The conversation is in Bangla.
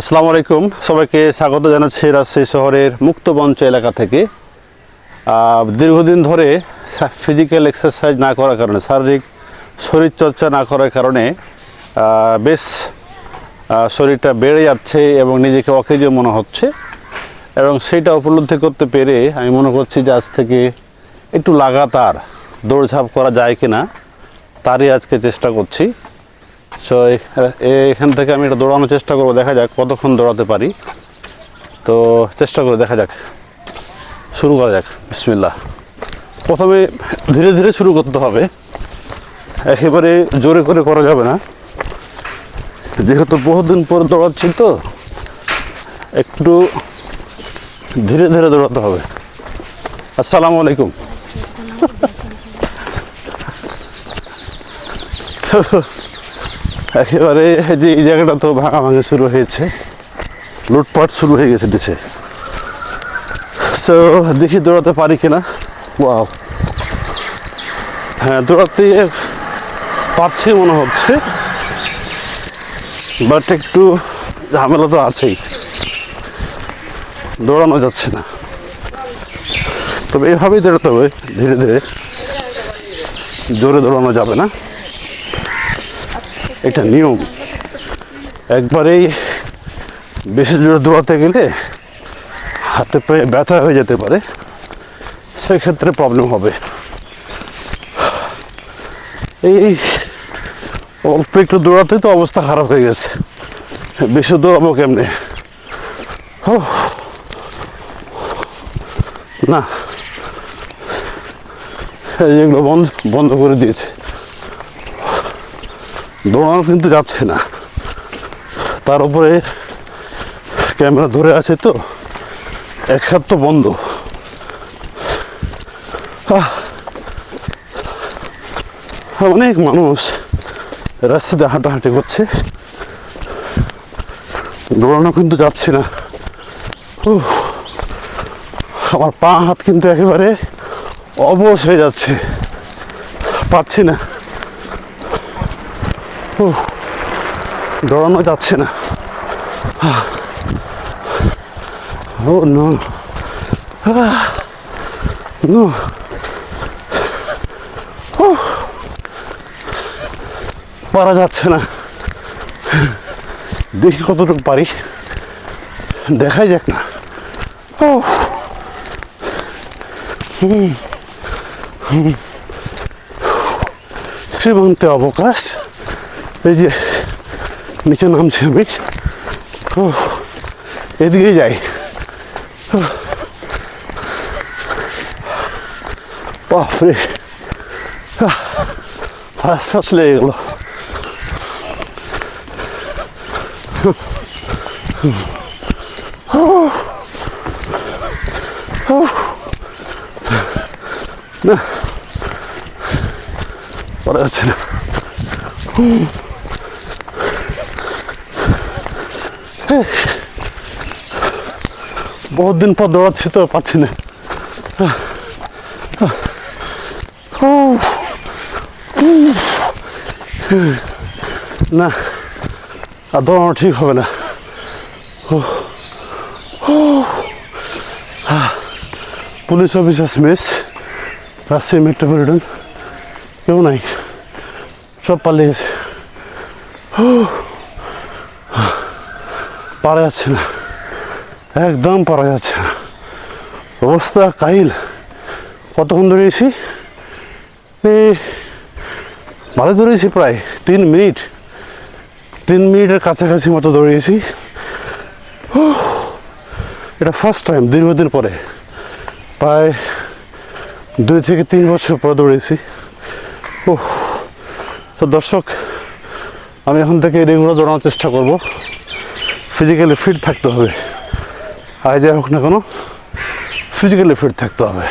আসসালামু আলাইকুম। সবাইকে স্বাগত জানাচ্ছি রাজশাহী শহরের মুক্তমঞ্চ এলাকা থেকে। দীর্ঘদিন ধরে ফিজিক্যাল এক্সারসাইজ না করার কারণে, শারীরিক শরীরচর্চা না করার কারণে বেশ শরীরটা বেড়ে যাচ্ছে এবং নিজেকে অকেজো মনে হচ্ছে এবং সেইটা উপলব্ধি করতে পেরে আমি মনে করছি যে আজ থেকে একটু লাগাতার দৌড়ঝাঁপ করা যায় কি না তারই আজকে চেষ্টা করছি। সো এখান থেকে আমি এটা দৌড়ানোর চেষ্টা করব। দেখা যাক কতক্ষণ দৌড়াতে পারি। তো চেষ্টা করে দেখা যাক। শুরু করা যাক। বিসমিল্লাহ। প্রথমে ধীরে ধীরে শুরু করতে হবে। একেবারে জোরে করে করা যাবে না। যেহেতু বহুদিন পর দৌড়াচ্ছি তো একটু ধীরে ধীরে দৌড়াতে হবে। আসসালামু আলাইকুম। তো একেবারে যে এই জায়গাটা তো ভাঙা ভাঙা শুরু হয়েছে। লুটপাট শুরু হয়ে গেছে দেশে। সো দেখি দৌড়াতে পারি কিনা? ওয়াও হ্যাঁ দৌড়াতে পারছি মনে হচ্ছে। বাট একটু ঝামেলা তো আছেই। দৌড়ানো যাচ্ছে না। তবে এভাবেই দৌড়াতে হবে। ধীরে ধীরে। জোরে দৌড়ানো যাবে না। এটা নিয়ম। একবারেই বেশি জোরে দৌড়াতে গেলে হাতে পায়ে ব্যথা হয়ে যেতে পারে, সেক্ষেত্রে প্রবলেম হবে। এই অল্প একটু দৌড়াতে তো অবস্থা খারাপ হয়ে গেছে। বেশি দৌড়াবো কেমনে? ও না। এই যেগুলো বন্ধ বন্ধ করে দিয়েছে। দৌড়ানো কিন্তু যাচ্ছে না। তার উপরে ক্যামেরা ধরে আছে তো এক হাত তো বন্ধ! অনেক মানুষ রাস্তাতে হাঁটাহাঁটি করছে। দৌড়ানো কিন্তু যাচ্ছে না! আমার পা হাত কিন্তু একেবারে অবশ হয়ে যাচ্ছে। পাচ্ছি না। দৌড়ানো যাচ্ছে না। Oh no. পারা যাচ্ছে না। দেখি কতটুকু পারি। দেখাই যাক না। ও সীমান্তে অবকাশ। এই যে নিচে নামছি আমি ও এদিকে যাই ও, বাপরে আহ, হাঁস লেগে গেল না পরে যাচ্ছে না বহুত দিন পর দৌড়াচ্ছি তো পাচ্ছি না। না, আর দৌড়ানো ঠিক হবে না। Police officer miss, Rajshahi metropolitan, কেউ নাই, সব পালিয়ে গেছে। পারা যাচ্ছে না। একদম পারা যাচ্ছে না। অবস্থা কাহিল। কতক্ষণ দৌড়িয়েছি এই ভালো দৌড়িয়েছি প্রায় তিন মিনিট। তিন মিনিটের কাছাকাছি মতো দৌড়িয়েছি এটা ফার্স্ট টাইম দীর্ঘদিন পরে। প্রায় দুই থেকে তিন বছর পরে দৌড়িয়েছি ও তো দর্শক, আমি এখন থেকে রেগুলার দৌড়ানোর চেষ্টা করব। ফিজিক্যালি ফিট থাকতে হবে। আয় যাই হোক না কোনো ফিজিক্যালি ফিট থাকতে হবে।